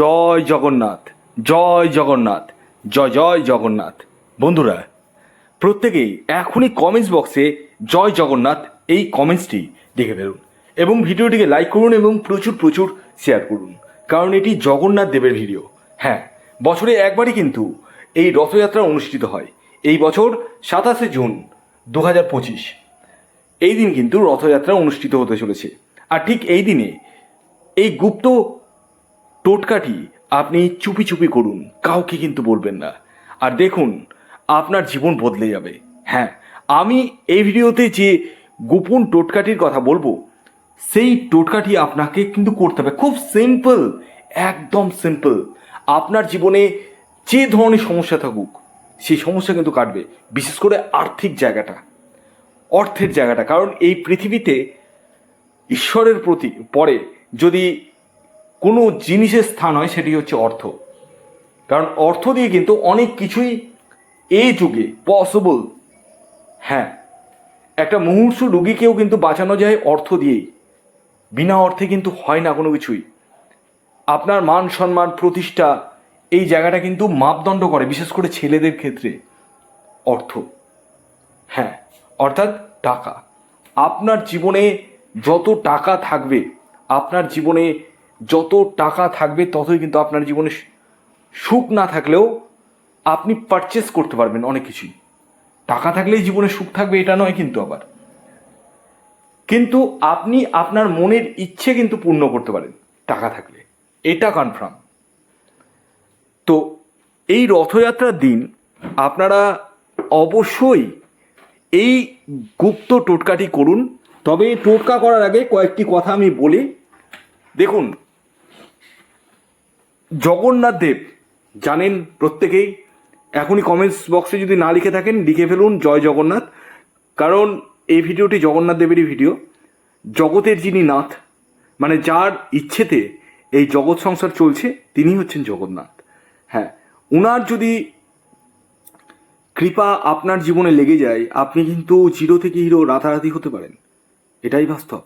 জয় জগন্নাথ জয় জগন্নাথ, জয় জয় জগন্নাথ। বন্ধুরা, প্রত্যেকেই এখনই কমেন্টস বক্সে জয় জগন্নাথ এই কমেন্টসটি দেখে ফেলুন এবং ভিডিওটিকে লাইক করুন এবং প্রচুর প্রচুর শেয়ার করুন। কারণ এটি জগন্নাথ দেবের ভিডিও হ্যাঁ বছরে একবারই কিন্তু এই রথযাত্রা অনুষ্ঠিত হয়। এই বছর সাতাশে জুন দু হাজার পঁচিশ। এই দিন কিন্তু রথযাত্রা অনুষ্ঠিত হতে চলেছে। আর ঠিক এই দিনে এই গুপ্ত টোটকাটি আপনি চুপি চুপি করুন, কাউকে কিন্তু বলবেন না। আর দেখুন, আপনার জীবন বদলে যাবে। হ্যাঁ আমি এই ভিডিওতে যে গোপন টোটকাটির কথা বলব, সেই টোটকাটি আপনাকে কিন্তু করতে হবে। খুব সিম্পল একদম সিম্পল আপনার জীবনে যে ধরনের সমস্যা থাকুক, সেই সমস্যা কিন্তু কাটবে। বিশেষ করে আর্থিক জায়গাটা, অর্থের জায়গাটা। কারণ এই পৃথিবীতে ঈশ্বরের প্রতি, পরে যদি কোনো জিনিসের স্থান হয় সেটি হচ্ছে অর্থ। কারণ অর্থ দিয়ে কিন্তু অনেক কিছুই এই যুগে পসিবল হ্যাঁ একটা মুমূর্ষু রুগীকেও কিন্তু বাঁচানো যায় অর্থ দিয়েই। বিনা অর্থে কিন্তু হয় না কোনো কিছুই। আপনার মান সম্মান, প্রতিষ্ঠা, এই জায়গাটা কিন্তু মাপদণ্ড করে, বিশেষ করে ছেলেদের ক্ষেত্রে। অর্থ। হ্যাঁ অর্থাৎ টাকা। আপনার জীবনে যত টাকা থাকবে, আপনার জীবনে যত টাকা থাকবে ততই কিন্তু আপনার জীবনে সুখ না থাকলেও আপনি পারচেস করতে পারবেন অনেক কিছুই। টাকা থাকলেই জীবনে সুখ থাকবে, এটা নয় কিন্তু আবার। কিন্তু আপনি আপনার মনের ইচ্ছে কিন্তু পূর্ণ করতে পারেন টাকা থাকলে। এটা কনফার্ম তো এই রথযাত্রার দিন আপনারা অবশ্যই এই গুপ্ত টোটকাটি করুন। তবে টোটকা করার আগে কয়েকটি কথা আমি বলি। দেখুন জগন্নাথ দেব জানেন প্রত্যেকেই। এখনই কমেন্টস বক্সে যদি না লিখে থাকেন, লিখে ফেলুন, জয় জগন্নাথ। কারণ এই ভিডিওটি জগন্নাথ দেবেরই ভিডিও। জগতের যিনি নাথ মানে যার ইচ্ছেতে এই জগৎ সংসার চলছে তিনি হচ্ছেন জগন্নাথ। হ্যাঁ উনার যদি কৃপা আপনার জীবনে লেগে যায়, আপনি কিন্তু জিরো থেকে হিরো, রাতারাতি হতে পারেন। এটাই বাস্তব।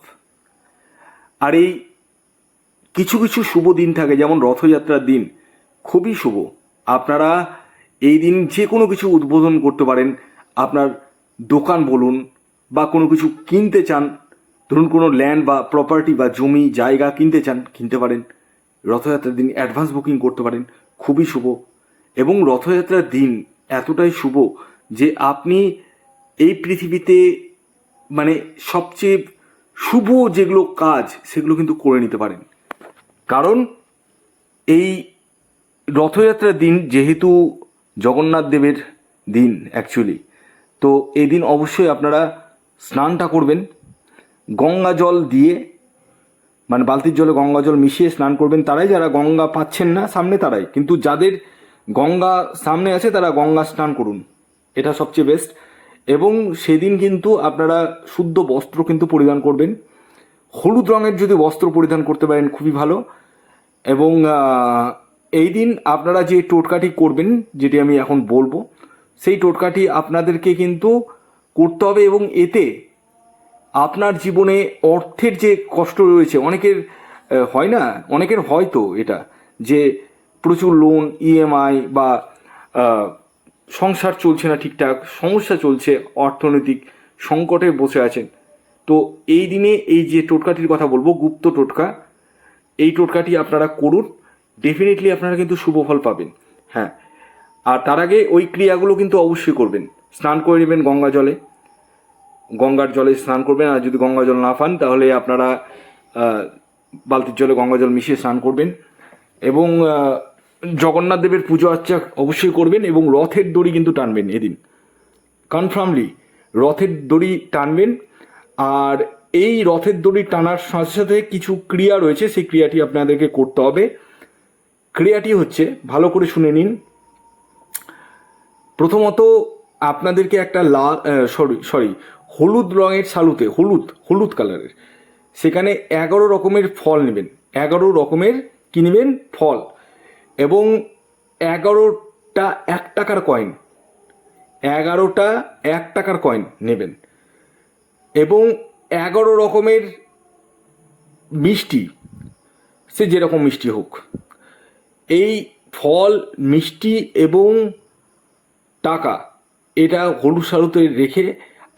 আর এই কিছু কিছু শুভ দিন থাকে, যেমন রথযাত্রার দিন। খুবই শুভ। আপনারা এই দিন যে কোনো কিছু উদ্বোধন করতে পারেন। আপনার দোকান বলুন বা কোনো কিছু কিনতে চান, ধরুন কোনো ল্যান্ড বা প্রপার্টি বা জমি, জায়গা কিনতে চান, কিনতে পারেন। রথযাত্রার দিন অ্যাডভান্স বুকিং করতে পারেন। খুবই শুভ। এবং রথযাত্রার দিন এতটাই শুভ যে আপনি এই পৃথিবীতে মানে সবচেয়ে শুভ যেগুলো কাজ, সেগুলো কিন্তু করে নিতে পারেন। কারণ এই রথযাত্রার দিন যেহেতু জগন্নাথ দেবের দিন অ্যাকচুয়ালি তো এই দিন অবশ্যই আপনারা স্নানটা করবেন, গঙ্গা জল দিয়ে মানে বালতির জলে গঙ্গা জল মিশিয়ে স্নান করবেন, তারাই যারা গঙ্গা পাচ্ছেন না সামনে তারাই, কিন্তু যাদের গঙ্গা সামনে আছে তারা গঙ্গা স্নান করুন, এটা সবচেয়ে বেস্ট এবং সেদিন কিন্তু আপনারা শুদ্ধ বস্ত্র কিন্তু পরিধান করবেন হলুদ রঙের যদি বস্ত্র পরিধান করতে পারেন, খুবই ভালো। এবং এই দিন আপনারা যে টোটকাটি করবেন, যেটি আমি এখন বলব, সেই টোটকাটি আপনাদেরকে কিন্তু করতে হবে এবং এতে আপনার জীবনে অর্থের যে কষ্ট রয়েছে, অনেকের হয় না, অনেকের হয়তো এটা, যে প্রচুর লোন ইএমআই বা সংসার চলছে না ঠিকঠাক, সমস্যা চলছে, অর্থনৈতিক সংকটে বসে আছেন। তো এই দিনে এই যে টোটকাটির কথা বলব, গুপ্ত টোটকা, এই টোটকাটি আপনারা করুন। ডেফিনেটলি আপনারা কিন্তু শুভ ফল পাবেন। হ্যাঁ। আর তার আগে ওই ক্রিয়াগুলো কিন্তু অবশ্যই করবেন। স্নান করে নেবেন গঙ্গা জলে। গঙ্গার জলে স্নান করবেন। আর যদি গঙ্গা জল না পান, তাহলে আপনারা বালতির জলে গঙ্গা জল মিশিয়ে স্নান করবেন। এবং জগন্নাথ দেবের পুজো আর্চা অবশ্যই করবেন এবং রথের দড়ি কিন্তু টানবেন এদিন। কনফার্মলি রথের দড়ি টানবেন। আর এই রথের দড়ি টানার সাথে সাথে কিছু ক্রিয়া রয়েছে, সেই ক্রিয়াটি আপনাদেরকে করতে হবে। ক্রিয়াটি হচ্ছে, ভালো করে শুনে নিন। প্রথমত আপনাদেরকে একটা লাল সরি সরি হলুদ রঙের শালুতে হলুদ হলুদ কালারের, সেখানে এগারো রকমের ফল নেবেন। এগারো রকমের কি নেবেন? ফল। এবং এগারোটা এক টাকার কয়েন এগারোটা এক টাকার কয়েন নেবেন। এবং এগারো রকমের মিষ্টি, সে যেরকম মিষ্টি হোক। এই ফল, মিষ্টি এবং টাকা, এটা হলুদ সারুতে রেখে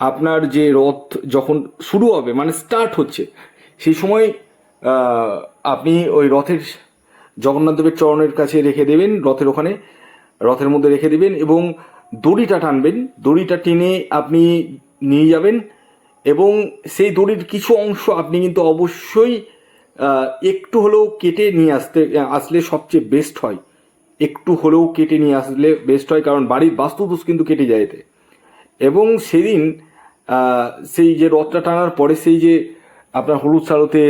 আপনার যে রথ যখন শুরু হবে মানে স্টার্ট হচ্ছে, সেই সময় আপনি ওই রথের জগন্নাথদেবের চরণের কাছে রেখে দেবেন, রথের ওখানে, রথের মধ্যে রেখে দেবেন এবং দড়িটা টানবেন। দড়িটা টেনে আপনি নিয়ে যাবেন এবং সেই দড়ির কিছু অংশ আপনি কিন্তু অবশ্যই একটু হলেও কেটে নিয়ে আসতে, আসলে সবচেয়ে বেস্ট হয়। একটু হলেও কেটে নিয়ে আসলে বেস্ট হয়, কারণ বাড়ির বাস্তুদোষ কিন্তু কেটে যায় এতে। এবং সেদিন সেই যে রথটা টানার পরে সেই যে আপনার হলুদ সারতে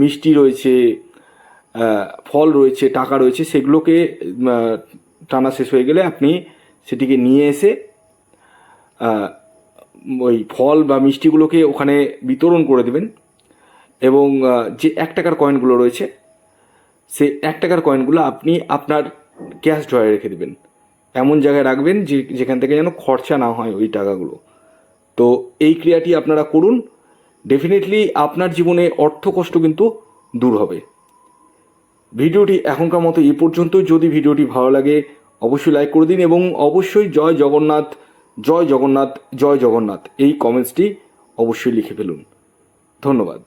মিষ্টি রয়েছে ফল রয়েছে, টাকা রয়েছে, সেগুলোকে টানা শেষ হয়ে গেলে আপনি সেটিকে নিয়ে এসে ওই ফল বা মিষ্টিগুলোকে ওখানে বিতরণ করে দেবেন এবং যে এক টাকার কয়েনগুলো রয়েছে, সে এক টাকার কয়েনগুলো আপনি আপনার ক্যাশ ড্রয়ে রেখে দেবেন। এমন জায়গায় রাখবেন যে, যেখান থেকে যেন খরচা না হয় ওই টাকাগুলো। তো এই ক্রিয়াটি আপনারা করুন। ডেফিনেটলি আপনার জীবনে অর্থ কষ্ট কিন্তু দূর হবে। ভিডিওটি এখনকার মতো এই পর্যন্ত যদি ভিডিওটি ভালো লাগে, অবশ্যই লাইক করে দিন এবং অবশ্যই জয় জগন্নাথ জয় জগন্নাথ জয় জগন্নাথ এই কমেন্টসটি অবশ্যই লিখে ফেলুন। ধন্যবাদ।